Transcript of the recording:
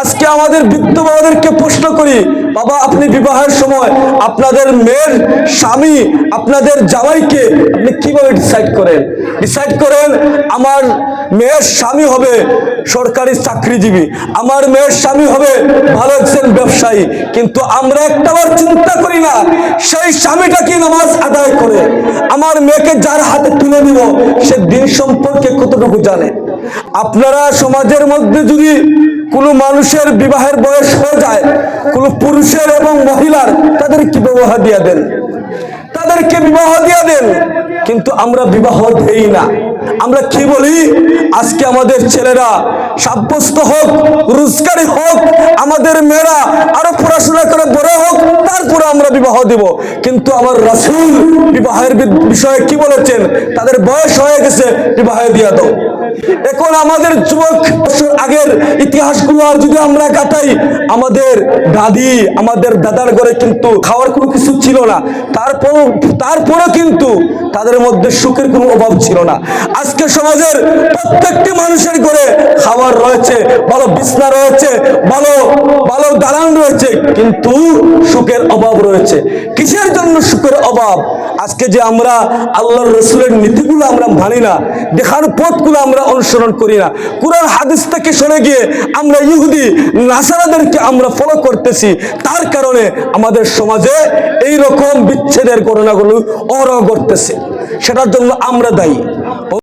আজকে আমাদের বৃদ্ধ বাবাদেরকে প্রশ্ন করি, বাবা, আপনি বিবাহের সময় আপনাদের মেয়ের স্বামী, আপনাদের জামাইকে আপনি কীভাবে ডিসাইড করেন? ডিসাইড করেন, আমার মেয়ের স্বামী হবে সরকারি চাকরিজীবী, আমার মেয়ের স্বামী হবে ভালো একজন ব্যবসায়ী, কিন্তু আমরা একটাবার চিন্তা করি না, সেই স্বামীটা কি নামাজ আদায় করে? আমার মেয়েকে যার হাতে তুলে দিব, সে দিন সম্পর্কে কতটুকু জানে? আপনারা সমাজের মধ্যে যদি কোনো মানুষের বিবাহের বয়স হয়ে যায়, কোনো পুরুষের এবং মহিলার তাদের কি ব্যবহার দিয়ে দেন। তাদেরকে বিবাহ দিয়ে দেন, কিন্তু আমরা বিবাহ দেই না। আমরা কি বলি? আজকে আমাদের ছেলেরা সাব্যস্ত হোক, রোজগারি হোক, আমাদের মেয়েরা আরও পড়াশোনা করে বড় হোক, তারপরে আমরা বিবাহ দিব। কিন্তু আমার রাসূল বিবাহের বিষয়ে কি বলেছেন? তাদের বয়স হয়ে গেছে, বিবাহে দিয়ে দাও। এখন আমাদের যুবক আগের ইতিহাসগুলো আর যদি আমরা কাটাই, আমাদের দাদি, আমাদের দাদার ঘরে কিন্তু খাওয়ার কোনো কিছু ছিল না। তারপর, তারপরও কিন্তু তাদের মধ্যে সুখের কোনো অভাব ছিল না। আজকে সমাজের প্রত্যেকটি মানুষের ঘরে খাবার রয়েছে, ভালো বিছনা রয়েছে, ভালো ভালো দালান রয়েছে, কিন্তু সুখের অভাব রয়েছে। কিসের জন্য সুখের অভাব? আজকে যে আমরা আল্লাহর রসুলের নীতিগুলো আমরা মানি না, দেখার পথগুলো আমরা অনুসরণ করি না। কোরআন হাদিস থেকে সরে গিয়ে আমরা ইহুদি, নাসারাদেরকে আমরা ফলো করতেছি, তার কারণে আমাদের সমাজে এই রকম বিচ্ছেদের ঘটনাগুলো অর করতেছে সেটার জন্য আমরা দায়ী।